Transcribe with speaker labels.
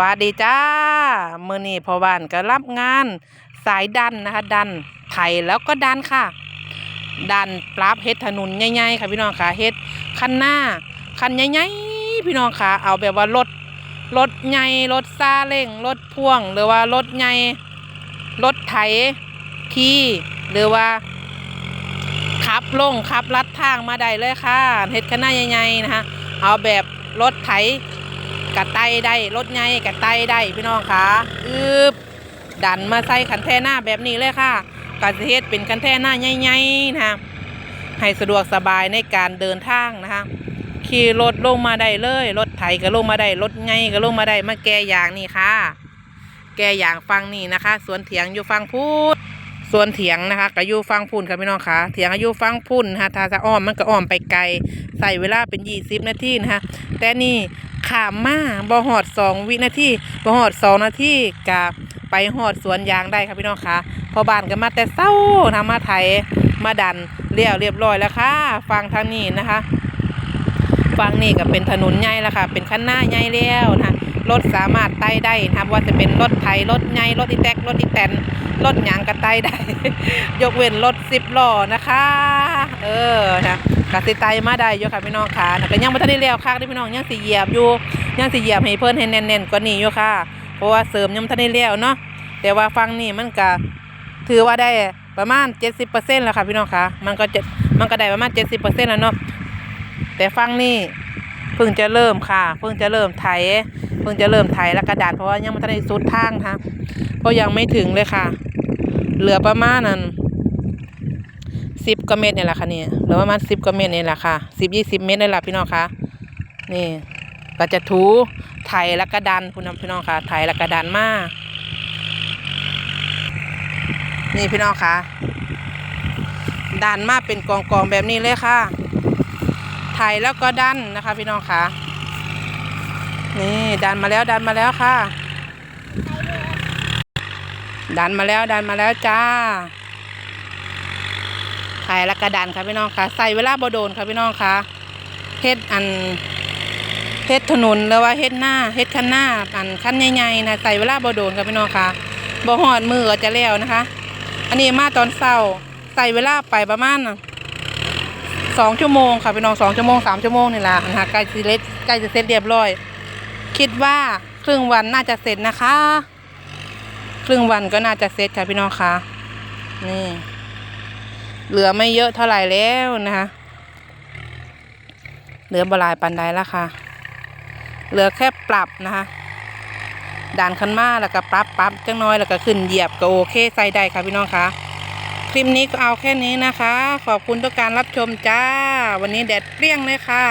Speaker 1: วัสดีจ้ามือนี้พอบ้านก็รับงานสายดันนะคะ ดันไถแล้วก็ดันค่ะ ดันปราบเฮ็ดถนนใหญ่ๆค่ะพี่น้องค่ะเฮ็ดคันหน้าคันใหญ่ๆพี่น้องค่ะ เอาแบบว่ารถรถใหญ่รถซาเล้งรถพ่วง หรือว่ารถใหญ่รถไถขี่หรือว่าขับลงขับลัดทางมาได้เลยค่ะเฮ็ดคันหน้าใหญ่ๆนะคะเอาแบบรถไถ กระไตได้รถใหญ่กระไตได้พี่น้องคะอึบดันมาใส่คันแท่หน้าแบบนี้เลยค่ะกาเฮ็ดเป็นคันแท่หน้าใหญ่ๆนะคะให้สะดวกสบายในการเดินทางนะคะขี่รถลงมาได้เลย รถไถก็ลงมาได้รถใหญ่ก็ลงมาได้มาแก่ยางนี่ค่ะ แก่ยางฟังนี่นะคะ สวนเถียงอยู่ฟังพูดสวนเถียงนะคะก็อยู่ฟังพุ่นค่ะพี่น้องคะเถียงก็อยู่ฟังพุ่นนะคะถ้าจะอ้อมมันก็อ้อมไปไกล ใส่เวลาเป็นยี่สิบนาทีนะคะแต่นี่ ขามมาบ่หอดสองวินาทีบ่หอดสองนาทีกะไปหอดสวนยางได้ครับพี่น้องคะพอบ้านก็มาแต่เศร้าทำมาไถมาดันเรียวเรียบร้อยแล้วค่ะฟังทางนี้นะคะฟังนี่ก็เป็นถนนใหญ่แล้วค่ะ เป็นคันหน้าใหญ่แล้วนะคะรถสามารถไต่ได้นะครับว่าจะเป็นรถไถรถใหญ่รถอีแตกรถอีแตน รถหยางก็ไต่ได้ ยกเว้นรถสิบล้อนะคะ เออนะกสิไตมาได้อยู่ค่ะพี่น้องค่ะนะก็ยังไม่ทันได้เลี้ยวคักเด้พี่น้องยังสิเหยียบอยู่ยังสิเหยียบให้เพิ่นให้แน่นๆกว่านี้อยู่ค่ะ เพราะว่าเสริมยังไม่ทันได้เลี้ยวเนาะแต่ว่าฟังนี่มันก็ถือว่าได้ประมาณ 70%แล้วค่ะพี่น้องค่ะ มันก็จะมันก็ได้ประมาณ 70%แล้วเนาะแต่ฟังนี่ เพิ่งจะเริ่มค่ะ เพิ่งจะเริ่มไถ เพิ่งจะเริ่มไถแล้วกระดาษเพราะว่ายังไม่ทันได้สุดทางค่ะเพราะยังไม่ถึงเลยค่ะ เหลือประมาณนั้นสิบกว่าเมตรนี่แหละค่ะนี่เหรือประมาณสิบกว่าเมตรนี่แหละค่ะสิบยี่สิบเมตรนี่แหละพี่น้องคะนี่ก็จะถูไถแล้วก็ดันคุณพี่น้องค่ะไถแล้วก็ดันมากนี่พี่น้องค่ะดันมาเป็นกองกองๆแบบนี้เลยค่ะ ไถแล้วก็ดันนะคะ พี่น้องค่ะ นี่ดันมาแล้วดันมาแล้วค่ะ ดันมาแล้วดันมาแล้วจ้าขายละกระดานค่ะพี่น้องค่ะ ใส่เวลาบ่โดนค่ะพี่น้องค่ะเฮ็ดอันเฮ็ดถนนหรือว่าเฮ็ดหน้าเฮ็ดคันหน้าอันคันใหญ่ๆนะใส่เวลาบ่โดนค่ะพี่น้องค่ะบ่หอดมือก็จะแล้วนะคะ อันนี้มาตอนเช้าใส่เวลาไปประมาณ สองชั่วโมงค่ะพี่น้องสองชั่วโมงสามชั่วโมงนี่แหละนะคะใกล้จะเล็ใกล้จะเสร็จเรียบร้อย คิดว่าครึ่งวันน่าจะเสร็จนะคะ ครึ่งวันก็น่าจะเสร็จค่ะพี่น้องคะนี่ เหลือไม่เยอะเท่าไหร่แล้วนะคะ เหลือบลายปันใดแล้วค่ะ เหลือแค่ปรับนะคะด่านคันมาแล้วก็ปรับปรับจังน้อยแล้วก็ขึ้นเหยียบก็โอเคใส่ได้ค่ะพี่น้องคะ ลิปนี้ก็เอาแค่นี้นะคะ ขอบคุณทุกการรับชมจ้า วันนี้แดดเปรี้ยงเลยค่ะ